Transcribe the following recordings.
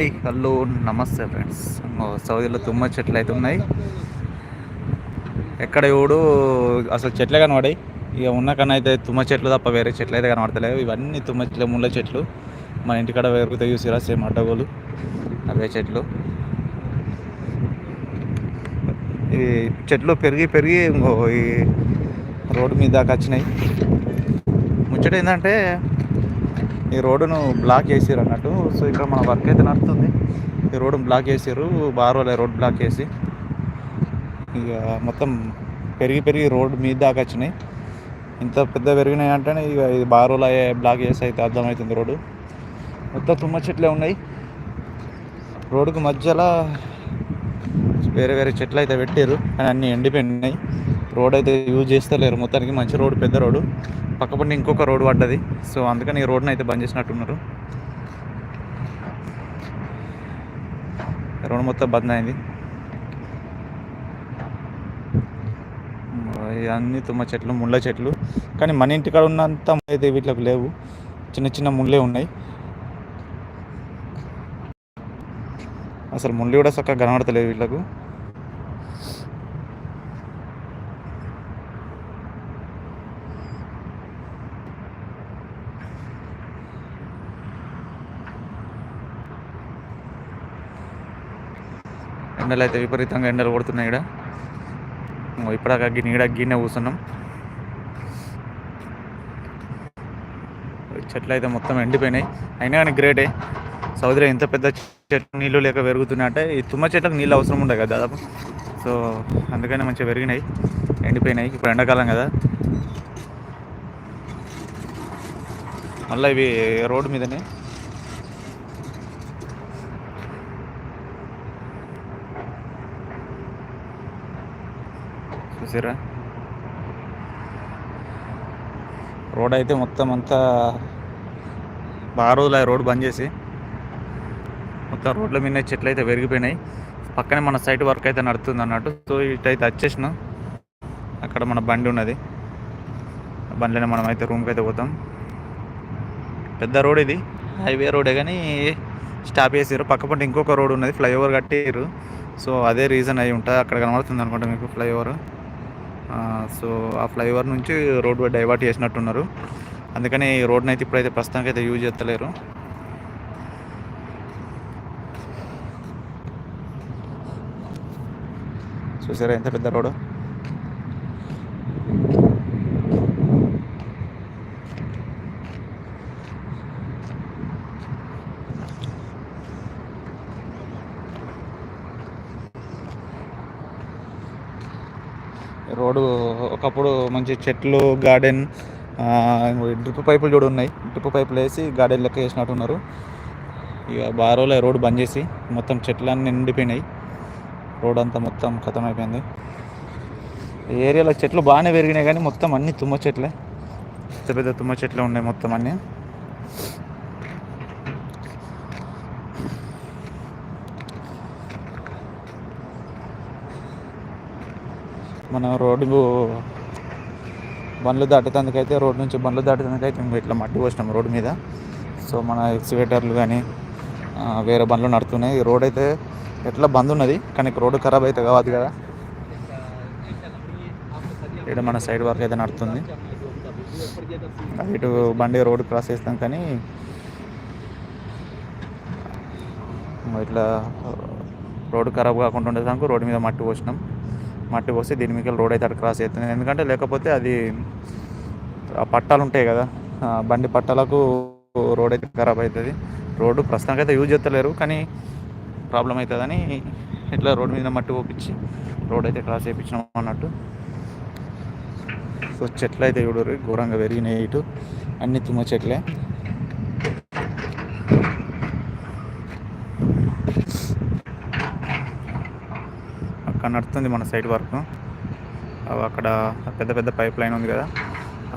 Hello నమస్తే friends సౌదీలో తుమ్మ చెట్లు అయితే ఉన్నాయి. ఎక్కడ చూడు అసలు చెట్లే కనబడాయి. ఇక ఉన్న కన్నా అయితే తుమ్మ చెట్లు తప్ప వేరే చెట్లు అయితే కనబడతలేవు. ఇవన్నీ తుమ్మ చెట్లు ముళ్ళ చెట్లు. మన ఇంటికాడ వేరుగుతా చూసిరా సేమ్ అడ్డగోలు. అవే చెట్లు. ఈ చెట్లు పెరిగి పెరిగి ఇంకో ఈ రోడ్డు మీద దాకా వచ్చినాయి. ముచ్చట ఏంటంటే ఈ రోడ్డును బ్లాక్ చేసారు అన్నట్టు. సో ఇక్కడ మన వర్క్ అయితే నడుతుంది. ఈ రోడ్డు బ్లాక్ చేసారు బారోలే రోడ్ బ్లాక్ చేసి. ఇక మొత్తం పెరిగి పెరిగి రోడ్డు మీద దాకా వచ్చినాయి. ఇంత పెద్ద పెరిగినాయి అంటేనే ఇక ఇది బారోలు బ్లాక్ చేసి అయితే అర్థమవుతుంది రోడ్డు. మొత్తం తుమ్మ చెట్లే ఉన్నాయి. రోడ్డుకు మధ్యలో వేరే వేరే చెట్లు అయితే పెట్టారు కానీ అన్నీ ఎండిపోయినాయి. రోడ్ అయితే యూజ్ చేస్తలేరు. మొత్తానికి మంచి రోడ్ పెద్ద రోడ్డు పక్కపండి ఇంకొక రోడ్ పడ్డది. సో అందుకని ఈ రోడ్ని అయితే బంద్ చేసినట్టున్నారు. రోడ్ మొత్తం బంద్ అయింది. ఇవన్నీ తుమ్మ చెట్లు ముళ్ళ చెట్లు. కానీ మన ఇంటికాడ ఉన్నంత అయితే వీటికి లేవు. చిన్న చిన్న ముళ్ళే ఉన్నాయి. అసలు ముళ్ళు కూడా చక్కగా కనబడతలేవు వీళ్ళకు. ఎండలు అయితే విపరీతంగా ఎండలు కొడుతున్నాయి ఇక్కడ. ఇప్పటిదాకా నీడ గిన్నె కూర్చున్నాం. చెట్లు అయితే మొత్తం ఎండిపోయినాయి. అయినా కానీ గ్రేటే. సౌదీలో ఇంత పెద్ద చెట్లు నీళ్ళు లేక పెరుగుతున్నాయంటే ఈ తుమ్మ చెట్లకు నీళ్ళు అవసరం ఉండదు కదా దాదాపు. సో అందుకనే మంచిగా పెరిగినాయి. ఎండిపోయినాయి. ఇప్పుడు ఎండాకాలం కదా. మళ్ళీ ఇవి రోడ్డు మీదనే చూసారా రోడ్ అయితే మొత్తం అంతా బాగా రోజులు రోడ్ బంద్ చేసి. మొత్తం రోడ్ల మీద చెట్లు అయితే పెరిగిపోయినాయి పక్కనే మన సైట్ వర్క్ అయితే నడుతుంది అన్నట్టు. సో ఇటైతే వచ్చేసిన. అక్కడ మన బండి ఉన్నది. బండిలోనే మనం అయితే రూమ్కి అయితే పోతాం. పెద్ద రోడ్ ఇది. హైవే రోడే కానీ స్టాప్ చేసారు పక్క పంట ఇంకొక రోడ్ ఉన్నది. ఫ్లైఓవర్ కట్టారు సో అదే రీజన్ అయి ఉంటుంది అక్కడ కనబడుతుంది అనుకుంటా మీకు ఫ్లైఓవర్. సో ఆ ఫ్లైఓవర్ నుంచి రోడ్ డైవర్ట్ చేసినట్టున్నారు. అందుకని ఈ రోడ్ని అయితే ఇప్పుడైతే ప్రస్తుతానికి అయితే యూజ్ చేస్తలేరు. చూసారా ఎంత పెద్ద రోడ్డు? రోడ్డు ఒకప్పుడు మంచి చెట్లు గార్డెన్ డ్రిప్ పైపులు చూడు ఉన్నాయి. డ్రిప్ పైపులు వేసి గార్డెన్ లెక్క వేసినట్టున్నారు ఇక బారోలో రోడ్డు బంద్ చేసి మొత్తం చెట్లన్నీ నిండిపోయినాయి. రోడ్ అంతా మొత్తం ఖతం అయిపోయింది ఏరియాలో చెట్లు బాగానే పెరిగినాయి కానీ మొత్తం అన్ని తుమ్మ చెట్లే. పెద్ద పెద్ద తుమ్మ చెట్లే ఉన్నాయి మొత్తం అన్నీ. మనం రోడ్డు బండ్లు దాటేందుకైతే రోడ్డు నుంచి బండ్లు దాటేందుకైతే మేము ఇట్లా మట్టి పోసినాం రోడ్డు మీద. సో మన ఎక్సివేటర్లు కానీ వేరే బండ్లు నడుతున్నాయి. రోడ్ అయితే ఎట్లా బంద్ ఉన్నది కానీ రోడ్డు ఖరాబ్ అయితే కావద్దు కదా. ఇక్కడ మన సైడ్ వర్క్ అయితే నడుతుంది ఇటు బండి రోడ్డు క్రాస్ చేస్తాం కానీ ఇట్లా రోడ్డు ఖరాబ్ కాకుండా ఉండేదానికి రోడ్డు మీద మట్టి పోసినాం. మట్టి పోసి దీని మీద రోడ్ అయితే అక్కడ క్రాస్ అవుతుంది ఎందుకంటే లేకపోతే అది ఆ పట్టాలు ఉంటాయి కదా బండి పట్టాలకు రోడ్ అయితే ఖరాబ్ అవుతుంది. రోడ్డు ప్రస్తుతానికి అయితే యూజ్ చేస్తలేరు కానీ ప్రాబ్లం అవుతుందని ఇట్లా రోడ్ మీద మట్టి పోపించి రోడ్ అయితే క్రాస్ చేయించినాం అన్నట్టు. సో చెట్లు అయితే చూడరు ఘోరంగా పెరిగినాయి ఇటు. అన్ని తుమ్మ చెట్లే. అక్కడ నడుతుంది మన సైడ్ వర్క్. అక్కడ పెద్ద పెద్ద పైప్ లైన్ ఉంది కదా.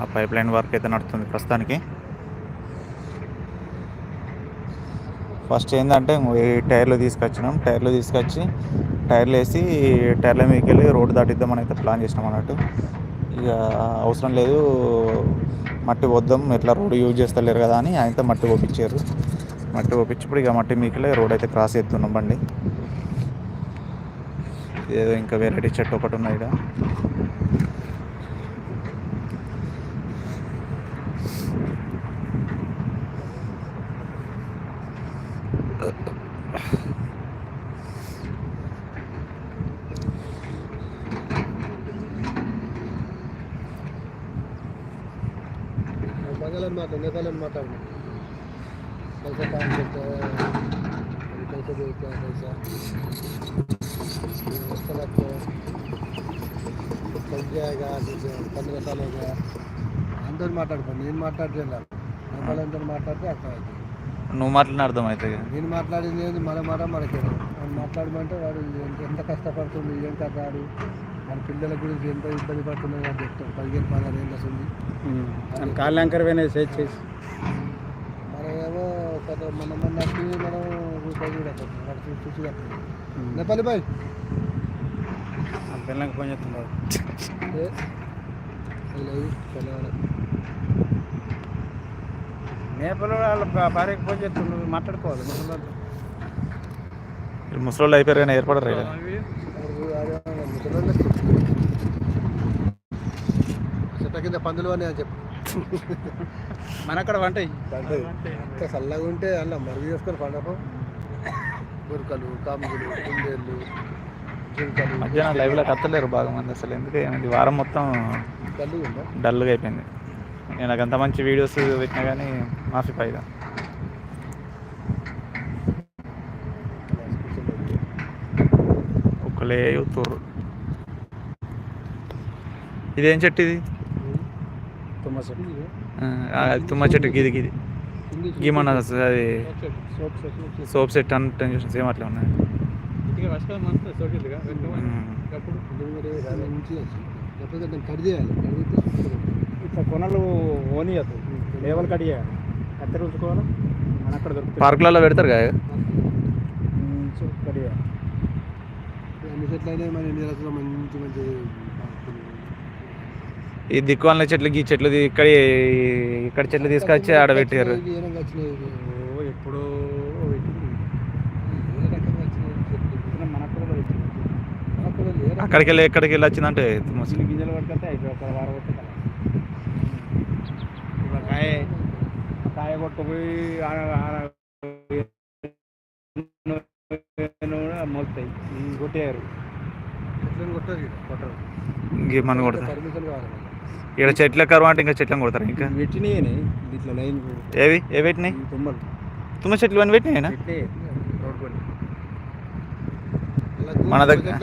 ఆ పైప్ లైన్ వర్క్ అయితే నడుస్తుంది ప్రస్తుతానికి. ఫస్ట్ ఏంటంటే ఈ టైర్లు తీసుకొచ్చినాం. టైర్లు తీసుకొచ్చి టైర్లు వేసి టైర్ల మీదకి వెళ్ళి రోడ్డు దాటిద్దామని అయితే ప్లాన్ చేసినాం అన్నట్టు. ఇక అవసరం లేదు మట్టి వద్దాం ఎట్లా రోడ్డు యూజ్ చేస్తలేరు కదా అని ఆయనతో మట్టి పోపించారు మట్టి ఒప్పించప్పుడు ఇక మట్టి మీకలే రోడ్ అయితే క్రాస్ చేస్తున్నాం బండి. ఏదో ఇంకా వెరైటీ చెట్టు ఒకటి ఉన్నాయి ఇక్కడ బంగాళ మాట నేపాలని మాట్లాడినా que yo te haga పంజాగా పంద్ర సాలేగా అందరూ మాట్లాడుకోండి నేను మాట్లాడలేదు అందరూ మాట్లాడితే అర్థం అవుతుంది నువ్వు మాట్లాడిన అర్థం నేను మాట్లాడింది ఏది? మన మాట మనకి. మాట్లాడమంటే వాడు ఎంత కష్టపడుతుంది ఏం కట్టాడు మన పిల్లల గురించి ఎంత ఇబ్బంది పడుతున్నాయో అని చెప్తాం పదిహేను పదహారు ఏళ్ళు వస్తుంది కాళ్ళంకరమైన సేవ్ చేసి మనమేమో మన మనకి మనం నేపాలి బాయ్. పిల్లలకి ఫోన్ పిల్లవాడు నేపల్ వాళ్ళ భార్యకి ఫోన్ చేస్తున్నారు మాట్లాడుకోవాలి ముసలోళ్ళు. వీళ్ళు ముసలోళ్ళు అయిపోయారు కానీ ఏర్పడరు కింద పందులు అని అని చెప్పు. మన అక్కడ వంట చల్లగా ఉంటే అలా మరుగు చేసుకొని పండప. గురకలు కాములు కుందేళ్ళు జింకలు మధ్యాహ్నం లైవ్లోకి వస్తలేరు బాగా మంది అసలు. ఎందుకు ఏమైంది? వారం మొత్తం ఉందా డల్గా అయిపోయింది. నేను నాకు అంత మంచి వీడియోస్ పెట్టినా కానీ మాఫీ పైగా. ఒక్కలే చూస్తుర్రు. ఇదేం చెట్టు ఇది? తుమ్మ చెట్టు. తుమ్మ చెట్టు గిది గిది ఏమన్నా అది సోప్ సెట్ సోప్ సెట్ అంటే సేమ్ అట్లా ఉన్నాయి? ఇట్లా కొనలు ఓనియద్దు. లేవల్ కట్ చేయాలి. కత్తెర ఉంచుకోవాలి మన అక్కడ దొరుకుతుంది. పార్కులలో పెడతారు కదా? కట్ చేయాలి. అన్ని చెట్లు అయినా మన ఎన్ని రకాల మంచి మంచి ఈ దిక్కువాళ్ళ చెట్లు ఈ చెట్లు ఇక్కడ ఇక్కడ చెట్లు తీసుకొచ్చి ఆడ పెట్టారు. ఇవి ఏ రకంగా వచ్చినాయి ఇవి? ఓ ఎప్పుడో అక్కడికి వెళ్ళి ఎక్కడికి వెళ్ళి వచ్చిందంటే ముసలి గింజలు పట్టుకొస్తే ఒక వారం కాయ కాయ కొట్టుకుపోయి మొలుతాయి కొట్టేయారు కొట్టారు. కొడతారు. ఇక్కడ చెట్ల కరువు అంటే ఇంకా చెట్లను కొడతారు ఇంకా? ఏవి? ఏ పెట్టినాయి తుమ్మలు. తుమ్మ చెట్లు అని పెట్టినాయినా పెట్టే రోడ్ కొని అలా మన దగ్గర-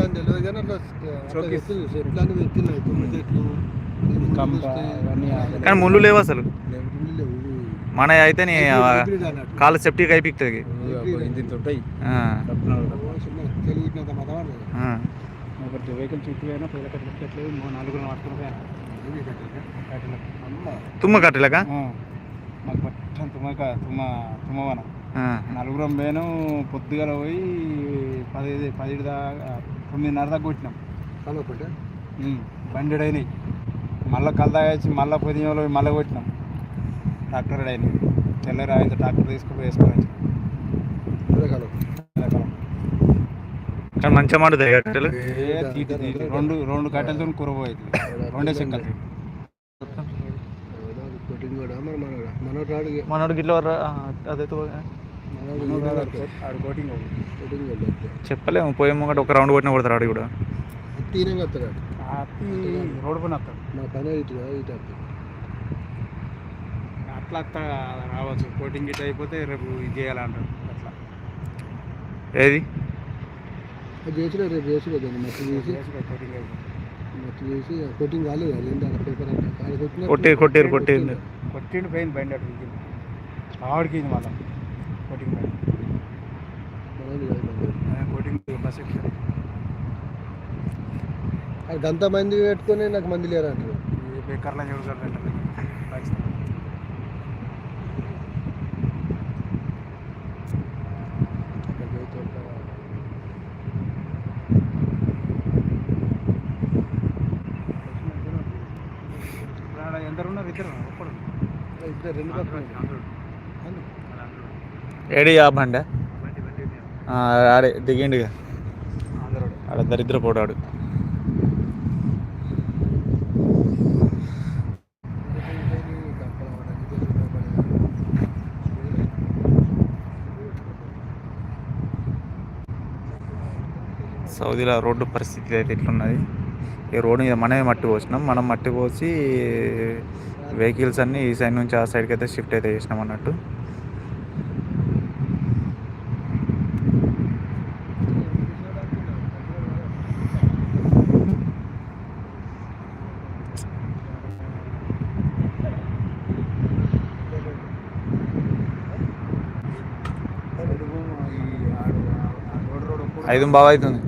కానీ పెట్టినాయి ముళ్ళు లేవు అసలు. మన అయితే. కాలు సెప్టిక్ అయిపోతుంది ఒకటి వెహికల్ చుట్టూ పోయినా పిల్లల కట్టలు కట్టలేదు. మూడు నలుగురు పట్టుకుని. తుమ్మ కట్టలేక? మాకు పట్టం తుమ్మక తుమ్మ తుమ్మవన. నలుగురం పోయాను పొద్దుగల పోయి పది పదిహేడు దాకా తొమ్మిదిన్నర దాకా కొట్టినాం. కలవకుంటే? బండి అయినాయి మళ్ళీ కలదాచి మళ్ళీ పొద్దులో మళ్ళీ కొట్టినాం. ట్రాక్టర్ అయినాయి. తెల్లరి ఆయన ట్రాక్టర్ తీసుకుపోయి వేసుకొని వచ్చాం. ఇదే కలవ. ఎండాకాలం. కానీ మంచిగా మండుతాయి కట్టెలు. రెండు రెండు కట్టెలతో కురపోయింది. రెండే మరి మనోడు గిట్ల అదైతే. చెప్పలేము పోయే ముంగట ఒక రౌండ్ కొట్టిన కొడతారు ఆడు కూడా. అత్తి రోడ్డు పైన వస్తాడు మా పని ఇటు అట్లా అట్లా రావచ్చు కోటింగ్ గిట్ అయిపోతే రేపు ఇది చేయాలంటారు అట్లా. ఏది? చేసిన రేపు చేసి దాన్ని మట్టి చేసి కోటింగ్ అయిపోతుంది మట్టి చేసి కొట్టింగ్ కాలేదు అది ఏంటి అలా పేపర్ అంటే కొట్టి కొట్టిరు కొట్టిండు. పోయింది బండి అటు ఆవిడకి మళ్ళీ. బండి. కోటింగ్ బస్ గంత మంది పెట్టుకొని నాకు మంది లేరు అంటారు ఈ బేకర్లో చూడగలరు పాకిస్తాన్ అక్కడికి పోయి తోలుతా. ఇప్పుడు ఆడ ఎందరు ఉన్నారు ఇద్దరు ఒక్కడు ఇద్దరు రెండు పక్కన అందరూ అవును. ఏడి ఆ బండ ఆ, ఆడే దిగిండిగా ఆడ దరిద్ర పోటాడు సౌదీలో రోడ్డు పరిస్థితి అయితే ఇట్లున్నది ఈ రోడ్డు మీద మనమే మట్టి పోసినాం. మనం మట్టి పోసి వెహికల్స్ అన్నీ ఈ సైడ్ నుంచి ఆ సైడ్కి అయితే షిఫ్ట్ అయితే చేసినాం అన్నట్టు. ఐదు బాగా అవుతుంది.